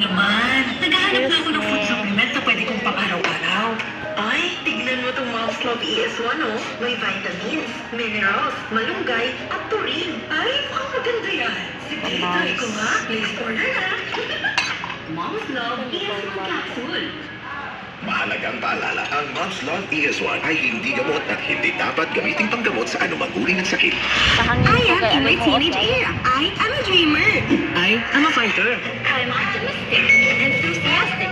naman. Naghahanap na ako ng food supplement na pwede kong pang-araw-araw. Ay, tignan mo tong Mom's Love ES1, oh. May vitamins, minerals, malunggay, at turin. Ay, mukhang maganda yan. Sige, Nice. try ko nga. Please order na. Mom's Love ES1 capsule. Mahalagang paalala, ang Mom's Love ES1 ay hindi gamot at hindi dapat gamiting panggamot sa anumang uri ng sakit. I am in my teenage era. I am a dreamer. Ay, I'm a fighter. I'm optimistic, enthusiastic.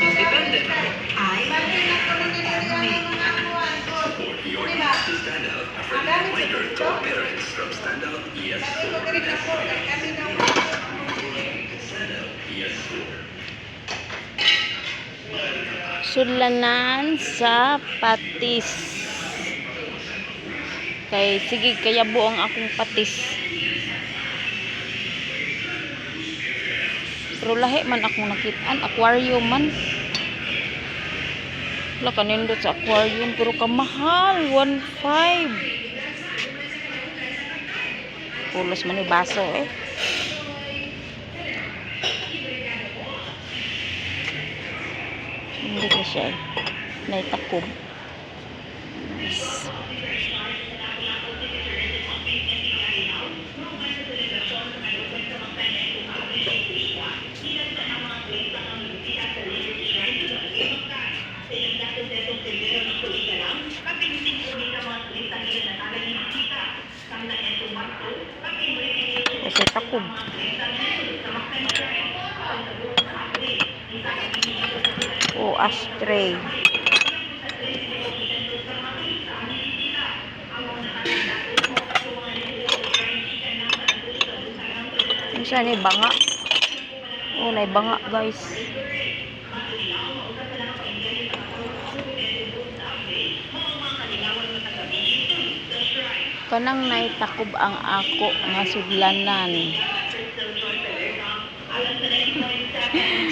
Independent. I Support your needs to stand out. A friendly reminder to all parents from Standout ES4. Standout ES4. Sudlanan sa patis. Kay sige kaya buong akong patis. Pero lahi man akong nakitaan, aquarium man. Wala kanindot sa aquarium pero kamahal, 1.5. Pulos man ni baso eh. Hindi ko siya eh. Kasi takob. O ashtray. Ano siya ni banga? Oh, nay banga guys. Kanang naitakob ang ako nga sudlanan.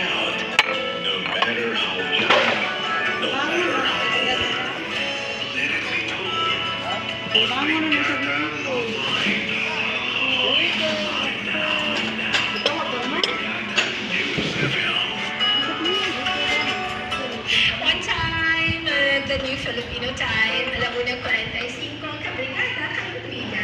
the new Filipino time, alaunang 45 ang kabrigada, kalutuiga.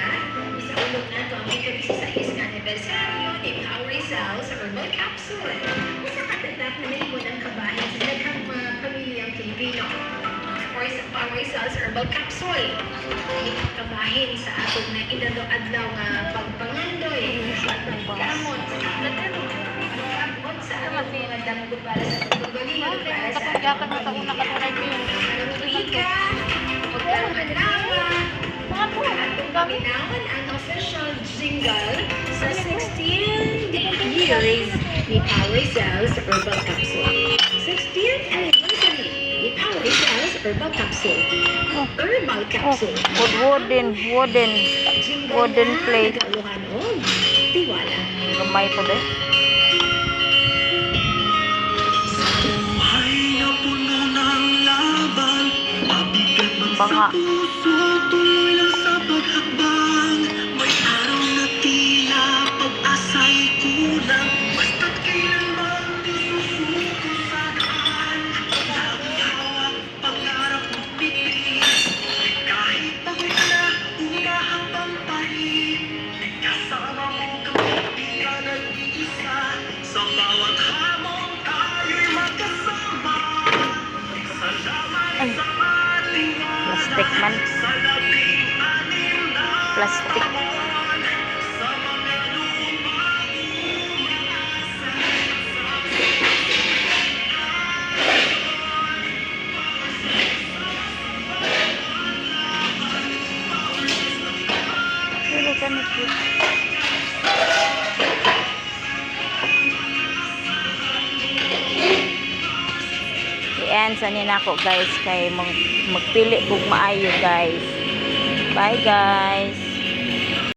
Sa ulog na ito ang ika-16 na anibersaryo ni Power Rizal sa Herbal Capsule. Isa katatap na nalimon ang kabahin sa daghang mga pamilyang Pilipino. Of course, ang Power Rizal's Herbal Capsule. Kabahin sa atong na inadlaw nga pagpangandoy. At paggamot sa. Paggamot sa atong mga damgo para sa paggalingan para sa Kapag na taon nakatunay ko yun. Ika, pagkakalaman, at paminawan ang official jingle sa 16 years ni Power Cells Herbal Capsule. 16th anniversary ni Power Cells Herbal Capsule. Herbal Oh, Capsule. wood, wooden, wooden. Wooden plate. tiwala. Gamay po deh. Nag-iisa. Sa bawat hamon tayo'y magkasama Plastic man. Plastic. Sa mga sa nako guys kay mag magpili kog maayo guys. Bye guys